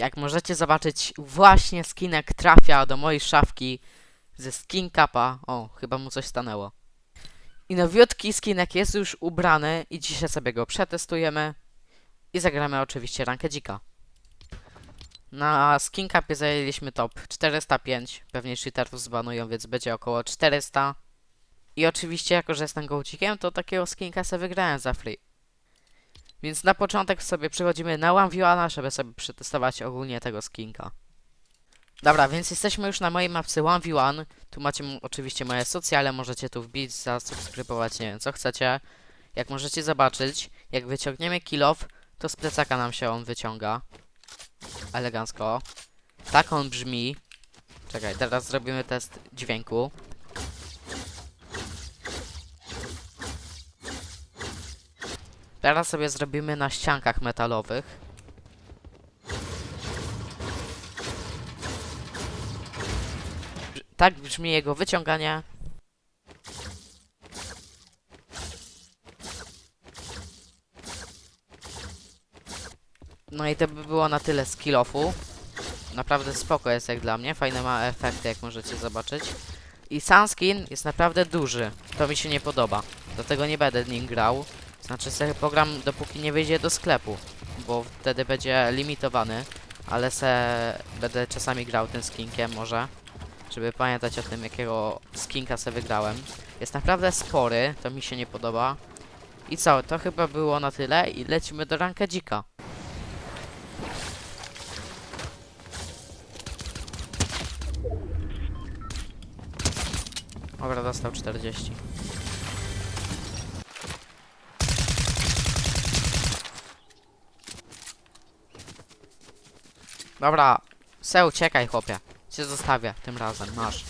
Jak możecie zobaczyć, właśnie skinek trafia do mojej szafki ze skin capa. O, chyba mu coś stanęło. I nowiutki skinek jest już ubrany i dzisiaj sobie go przetestujemy. I zagramy oczywiście rankę dzika. Na skin capie zajęliśmy top 405. Pewnie cheaterów zbanują, więc będzie około 400. I oczywiście, jako że jestem gołcikiem, to takiego skinka sobie wygrałem za free. Więc na początek sobie przechodzimy na One żeby sobie przetestować ogólnie tego skinka. Dobra, więc jesteśmy już na mojej mapce 1v1. Tu macie oczywiście moje socjale, możecie tu wbić, zasubskrybować, nie wiem co chcecie. Jak możecie zobaczyć, jak wyciągniemy kill off, to z plecaka nam się on wyciąga. Elegancko. Tak on brzmi. Czekaj, teraz zrobimy test dźwięku. Teraz sobie zrobimy na ściankach metalowych. Tak brzmi jego wyciąganie. No i to by było na tyle z kill-offu. Naprawdę spoko jest jak dla mnie, fajne ma efekty jak możecie zobaczyć. I Sunskin jest naprawdę duży, to mi się nie podoba, dlatego nie będę nim grał. Znaczy sobie program dopóki nie wyjdzie do sklepu, bo wtedy będzie limitowany, ale se będę czasami grał tym skinkiem może, żeby pamiętać o tym jakiego skinka sobie wygrałem. Jest naprawdę spory, to mi się nie podoba. I co, to chyba było na tyle i lecimy do ranka dzika. Dobra, dostał 40. Dobra, se uciekaj chłopie. Cię zostawię tym razem, masz.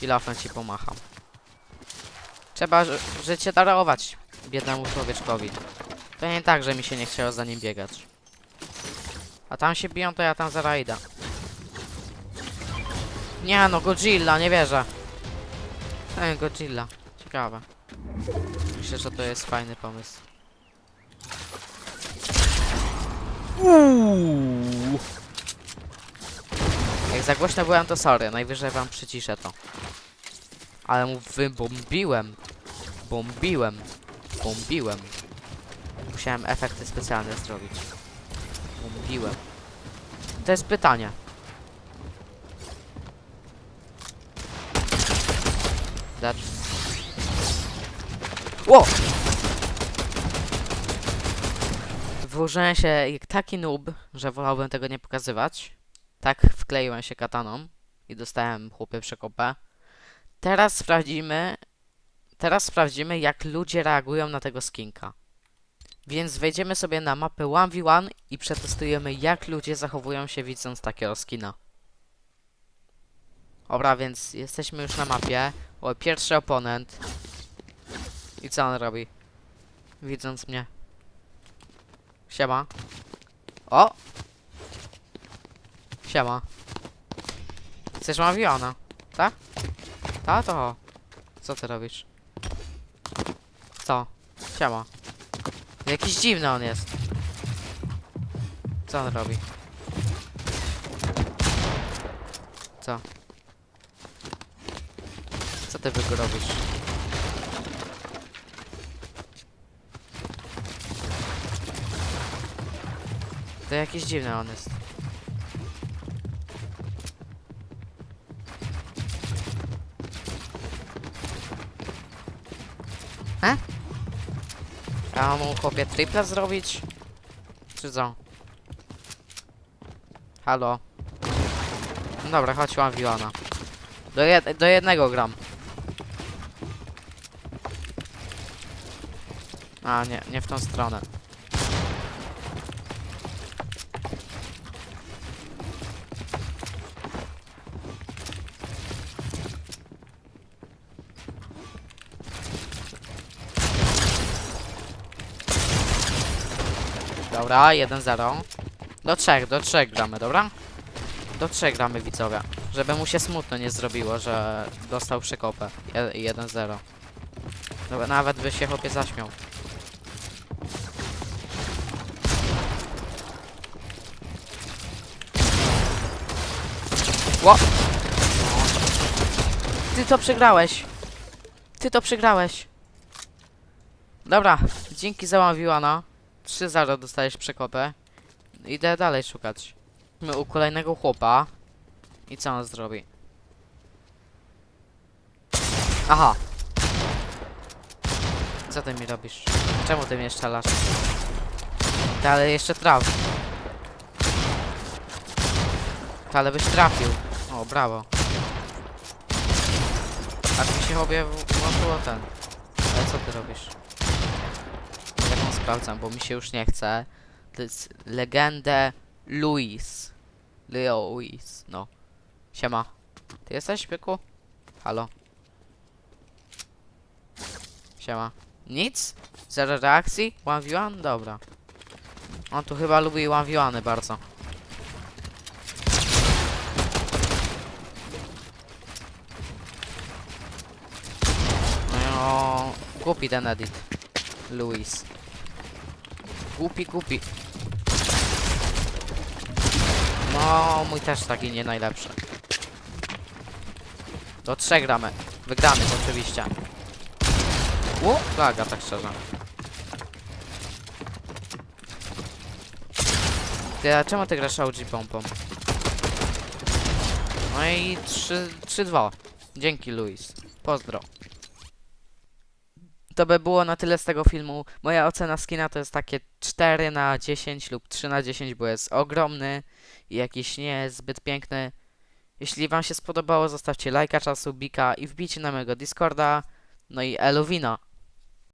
Kilofem ci pomacham. Trzeba ży życie darować biednemu człowieczkowi. To nie tak, że mi się nie chciało za nim biegać. A tam się biją, to ja tam zaraz idę. Nie no, Godzilla, nie wierzę. Ej, Godzilla. Ciekawe. Myślę, że to jest fajny pomysł. Uuu. Jak za głośno byłem, to sorry. Najwyżej wam przyciszę to. Ale mu wybombiłem. Bombiłem. Bombiłem. Musiałem efekty specjalne zrobić. Bombiłem. To jest pytanie. Dead. Ło! Włożyłem się jak taki noob, że wolałbym tego nie pokazywać. Tak wkleiłem się kataną i dostałem chłopie przekopę. Teraz sprawdzimy... Teraz sprawdzimy, jak ludzie reagują na tego skinka. Więc wejdziemy sobie na mapę 1v1 i przetestujemy, jak ludzie zachowują się widząc takiego skina. Dobra, więc jesteśmy już na mapie. O, pierwszy oponent. I co on robi? Widząc mnie. Siema. O! Siema. Chcesz mawiona? Tak? Ta to. Co ty robisz? Co? Siema. Jakiś dziwny on jest. Co on robi? Co? Co ty wygo robisz? To jakiś dziwny on jest. E? Ja mam mu chłopie tripla zrobić? Czy co? Halo? No dobra, chodź mam Wilana. Do, jed do jednego gram. A, nie, nie w tą stronę. Dobra, 1-0. Do trzech, do trzech gramy, dobra? Do trzech gramy widzowie. Żeby mu się smutno nie zrobiło, że dostał przekopę. Je- 1-0. Dobra, nawet by się chłopie zaśmiał. Ło! Ty to przegrałeś. Ty to przegrałeś. Dobra, dzięki za ławiłana. 3-0 dostajesz przekopę. Idę dalej szukać. My u kolejnego chłopa. I co on zrobi? Aha. Co ty mi robisz? Czemu ty mnie strzelasz? Ale jeszcze traf. Ty, ale byś trafił. O, brawo. Aż mi się obie włączyło ten. Ale co ty robisz? Sprawdzam, bo mi się już nie chce. To jest legendę Luis. Luis, no. Siema. Ty jesteś, Pyku? Halo. Siema. Nic? Zero reakcji? One v one? Dobra. On tu chyba lubi one v one bardzo. No, głupi ten edit. Luis. Głupi, głupi. No, mój też taki nie najlepszy. Do trzech gramy. Wygramy oczywiście. U, plaga, tak szczerze. Ty, a czemu ty grasz OG pompą? No i 3-2. Dzięki, Luis. Pozdro. To by było na tyle z tego filmu. Moja ocena skina to jest takie 4 na 10 lub 3 na 10, bo jest ogromny i jakiś nie zbyt piękny. Jeśli wam się spodobało, zostawcie lajka, czasu, bika i wbijcie na mojego Discorda. No i Eluwina.